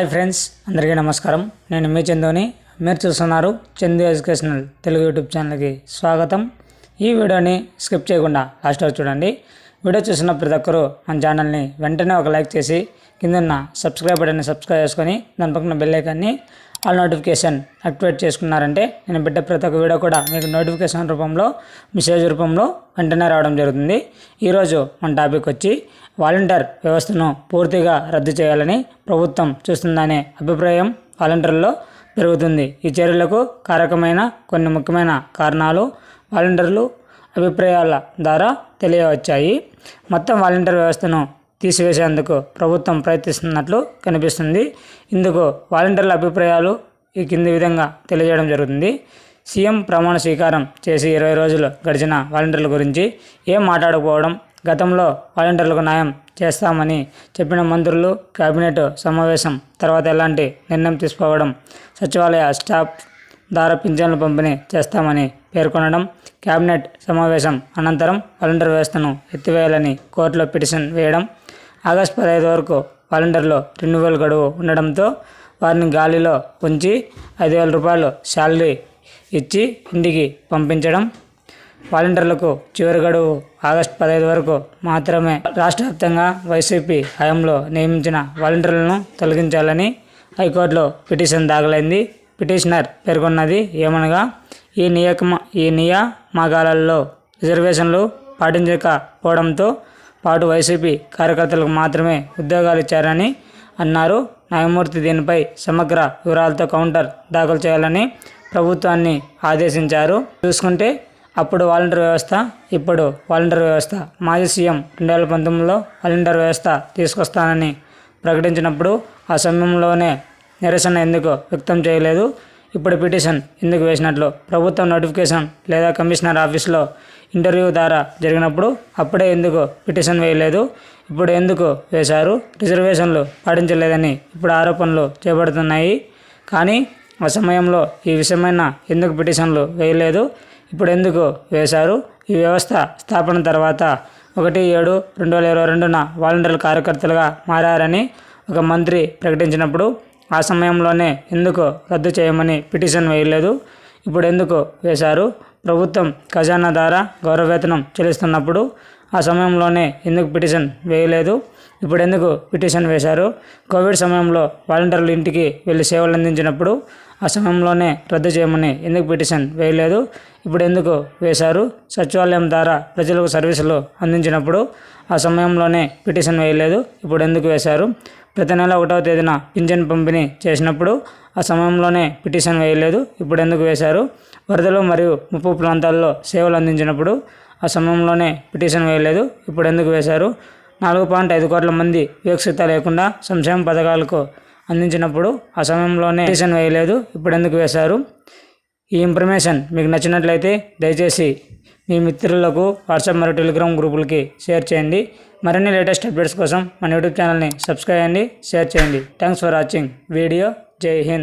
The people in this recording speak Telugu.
హాయ్ ఫ్రెండ్స్ అందరికీ నమస్కారం. నేను మీ చందుని. మీరు చూస్తున్నారు చందు ఎడ్యుకేషనల్ తెలుగు యూట్యూబ్ ఛానల్కి స్వాగతం. ఈ వీడియోని స్కిప్ చేయకుండా లాస్ట్ వరకు చూడండి. వీడియో చూసిన ప్రతి ఒక్కరూ మన ఛానల్ని వెంటనే ఒక లైక్ చేసి కిందన్న సబ్స్క్రైబ్ బటన్ని సబ్స్క్రైబ్ చేసుకొని దాని పక్కన బెల్ ఐకాన్ని ఆల్ నోటిఫికేషన్ యాక్టివేట్ చేసుకున్నారంటే నేను పెట్టే ప్రతి ఒక్క వీడియో కూడా మీకు నోటిఫికేషన్ రూపంలో మెసేజ్ రూపంలో వెంటనే రావడం జరుగుతుంది. ఈరోజు మన టాపిక్ వచ్చి వాలంటీర్ వ్యవస్థను పూర్తిగా రద్దు చేయాలని ప్రభుత్వం చూస్తుందనే అభిప్రాయం వాలంటీర్లో పెరుగుతుంది. ఈ చర్యలకు కారకమైన కొన్ని ముఖ్యమైన కారణాలు వాలంటీర్లు అభిప్రాయాల ద్వారా తెలియవచ్చాయి. మొత్తం వాలంటీర్ వ్యవస్థను తీసివేసేందుకు ప్రభుత్వం ప్రయత్నిస్తున్నట్లు కనిపిస్తుంది. ఇందుకు వాలంటీర్ల అభిప్రాయాలు ఈ కింది విధంగా తెలియజేయడం జరుగుతుంది. సీఎం ప్రమాణ స్వీకారం చేసి ఇరవై రోజులు గడిచిన వాలంటీర్ల గురించి ఏం మాట్లాడకపోవడం గతంలో వాలంటీర్లకు న్యాయం చేస్తామని చెప్పిన మంత్రులు కేబినెట్ సమావేశం తర్వాత ఎలాంటి నిర్ణయం తీసుకోవడం సచివాలయ స్టాఫ్ ద్వారా పింఛన్లు పంపిణీ చేస్తామని పేర్కొనడం కేబినెట్ సమావేశం అనంతరం వాలంటీర్ వ్యవస్థను ఎత్తివేయాలని కోర్టులో పిటిషన్ వేయడం ఆగస్టు పదహైదు వరకు వాలంటీర్లు రెన్యువల్ గడువు ఉండడంతో వారిని గాలిలో ఉంచి ఐదు వేల రూపాయలు శాలరీ ఇచ్చి ఇంటికి పంపించడం వాలంటీర్లకు చివరి గడువు ఆగస్టు పదహైదు వరకు మాత్రమే. రాష్ట్ర వ్యాప్తంగా వైసీపీ హయాంలో నియమించిన వాలంటీర్లను తొలగించాలని హైకోర్టులో పిటిషన్ దాఖలైంది. పిటిషనర్ పేర్కొన్నది ఏమనగా ఈ నియమ ఈ నియామకాలలో రిజర్వేషన్లు పాటించకపోవడంతో పాటు వైసీపీ కార్యకర్తలకు మాత్రమే ఉద్యోగాలు ఇచ్చారని అన్నారు. న్యాయమూర్తి దీనిపై సమగ్ర వివరాలతో కౌంటర్ దాఖలు చేయాలని ప్రభుత్వాన్ని ఆదేశించారు. చూసుకుంటే అప్పుడు వాలంటీర్ వ్యవస్థ ఇప్పుడు వాలంటీర్ వ్యవస్థ. మాజీ సీఎం రెండు వేల పంతొమ్మిదిలో వాలంటీర్ వ్యవస్థ తీసుకొస్తానని ప్రకటించినప్పుడు ఆ సమయంలోనే నిరసన ఎందుకు వ్యక్తం చేయలేదు? ఇప్పుడు పిటిషన్ ఎందుకు వేసినట్లు ప్రభుత్వం నోటిఫికేషన్ లేదా కమిషనర్ ఆఫీస్లో ఇంటర్వ్యూ ద్వారా జరిగినప్పుడు అప్పుడే ఎందుకు పిటిషన్ వేయలేదు? ఇప్పుడు ఎందుకు వేశారు? రిజర్వేషన్లు పాటించలేదని ఇప్పుడు ఆరోపణలు చేపడుతున్నాయి. కానీ ఆ సమయంలో ఈ విషయమైన ఎందుకు పిటిషన్లు వేయలేదు? ఇప్పుడు ఎందుకు వేశారు? ఈ వ్యవస్థ స్థాపన తర్వాత ఒకటి ఏడు రెండు వేల ఇరవై రెండున వాలంటీర్ కార్యకర్తలుగా మారారని ఒక మంత్రి ప్రకటించినప్పుడు ఆ సమయంలోనే ఎందుకు రద్దు చేయమని పిటిషన్ వేయలేదు? ఇప్పుడు ఎందుకు వేశారు? ప్రభుత్వం ఖజానా ద్వారా గౌరవవేతనం చెల్లిస్తున్నప్పుడు ఆ సమయంలోనే ఎందుకు పిటిషన్ వేయలేదు? ఇప్పుడు ఎందుకు పిటిషన్ వేశారు? కోవిడ్ సమయంలో వాలంటీర్లు ఇంటికి వెళ్ళి సేవలు అందించినప్పుడు ఆ సమయంలోనే రద్దు చేయమని ఎందుకు పిటిషన్ వేయలేదు? ఇప్పుడు ఎందుకు వేశారు? సచివాలయం ద్వారా ప్రజలకు సర్వీసులు అందించినప్పుడు ఆ సమయంలోనే పిటిషన్ వేయలేదు. ఇప్పుడు ఎందుకు వేశారు? ప్రతి నెల ఒకటవ తేదీన పింఛన్ పంపిణీ చేసినప్పుడు ఆ సమయంలోనే పిటిషన్ వేయలేదు. ఇప్పుడు ఎందుకు వేశారు? వరదలు మరియు ముప్పు ప్రాంతాల్లో సేవలు అందించినప్పుడు ఆ సమయంలోనే పిటిషన్ వేయలేదు. ఇప్పుడు ఎందుకు వేశారు? నాలుగు పాయింట్ ఐదు కోట్ల మంది వివక్షత లేకుండా సంక్షేమ పథకాలకు అందించినప్పుడు ఆ సమయంలోనే పిటిషన్ వేయలేదు. ఇప్పుడు ఎందుకు వేశారు? ఈ ఇన్ఫర్మేషన్ మీకు నచ్చినట్లయితే దయచేసి మీ మిత్రులకు వాట్సాప్ మరియు టెలిగ్రామ్ గ్రూపులకి షేర్ చేయండి. మరిన్ని లేటెస్ట్ అప్డేట్స్ కోసం మన యూట్యూబ్ ఛానల్ని సబ్స్క్రైబ్ చేయండి షేర్ చేయండి. Thanks for watching video. Jai Hind.